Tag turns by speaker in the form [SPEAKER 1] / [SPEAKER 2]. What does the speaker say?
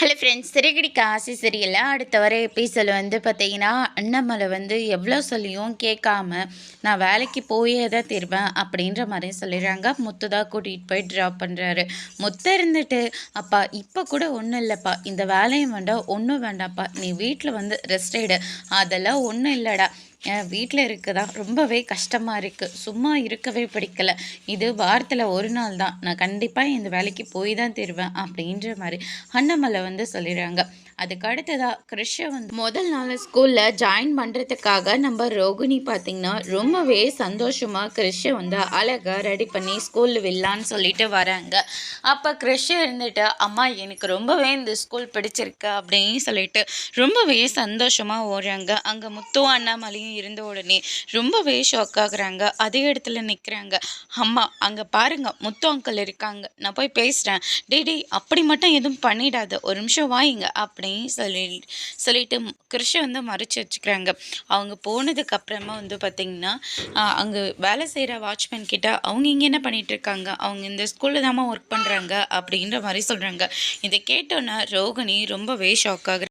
[SPEAKER 1] Hello friends சிறுகிடி Kashi சரியில்ல அடுத்த வர எபிசோடில் வந்து பார்த்தீங்கன்னா அண்ணாமலை வந்து எவ்வளோ சொல்லியும் கேட்காம நான் வேலைக்கு போயே தான் தருவேன் அப்படின்ற மாதிரி சொல்லிடுறாங்க. முத்து தான் கூட்டிகிட்டு போய் ட்ராப் பண்ணுறாரு முத்து இருந்துட்டு அப்பா இப்போ கூட ஒன்றும் இல்லைப்பா. இந்த வேலையும் வேண்டாம் ஒன்றும் வேண்டாம்ப்பா. நீ வீட்டில் வந்து ரெஸ்ட் எடு. அதெல்லாம் ஒன்றும் இல்லைடா. என் வீட்டில் தான் ரொம்பவே கஷ்டமாக இருக்குது சும்மா இருக்கவே பிடிக்கல. இது வாரத்தில் ஒரு நாள் தான். நான் கண்டிப்பாக இந்த வேலைக்கு போய் தான் தருவேன் அப்படின்ற மாதிரி அண்ணாமலை வந்து சொல்லிடுறாங்க. அதுக்கு அடுத்ததாக கிருஷ்ண வந்து முதல் நாள் ஸ்கூலில் ஜாயின் பண்ணுறதுக்காக நம்ம ரோகிணி பார்த்திங்கன்னா ரொம்பவே சந்தோஷமாக கிருஷ்ண வந்து அழகாக ரெடி பண்ணி ஸ்கூலில் விடலான்னு சொல்லிட்டு வராங்க. அப்போ கிருஷ்ண இருந்துட்டு அம்மா எனக்கு ரொம்பவே இந்த ஸ்கூல் பிடிச்சிருக்கு அப்படின்னு சொல்லிட்டு ரொம்பவே சந்தோஷமாக ஓடுறாங்க. அங்கே முத்து அண்ணாமலையும் இருந்த உடனே ரொம்பவே ஷாக் ஆகுறாங்க. அதே இடத்துல நிற்கிறாங்க அம்மா அங்கே பாருங்க முத்து அங்கிள் இருக்காங்க. நான் போய் பேசுகிறேன் டே டே அப்படி மட்டும் எதுவும் பண்ணிடாத. ஒரு நிமிஷம் வாங்க அப்படின்னு சொல்லி சொல்லிட்டு கிருஷ வந்து மறைச்சி வச்சுக்கிறாங்க. அவங்க போனதுக்கு அப்புறமா வந்து பார்த்திங்கன்னா அங்கே வேலை செய்கிற வாட்ச்மேன் கிட்ட அவங்க இங்கே என்ன பண்ணிட்டு இருக்காங்க? அவங்க இந்த ஸ்கூலில் தாம்மா ஒர்க் பண்ணுறாங்க அப்படின்ற மாதிரி சொல்கிறாங்க இதை கேட்டோன்னே ரோகிணி ரொம்பவே ஷாக் ஆகுறாங்க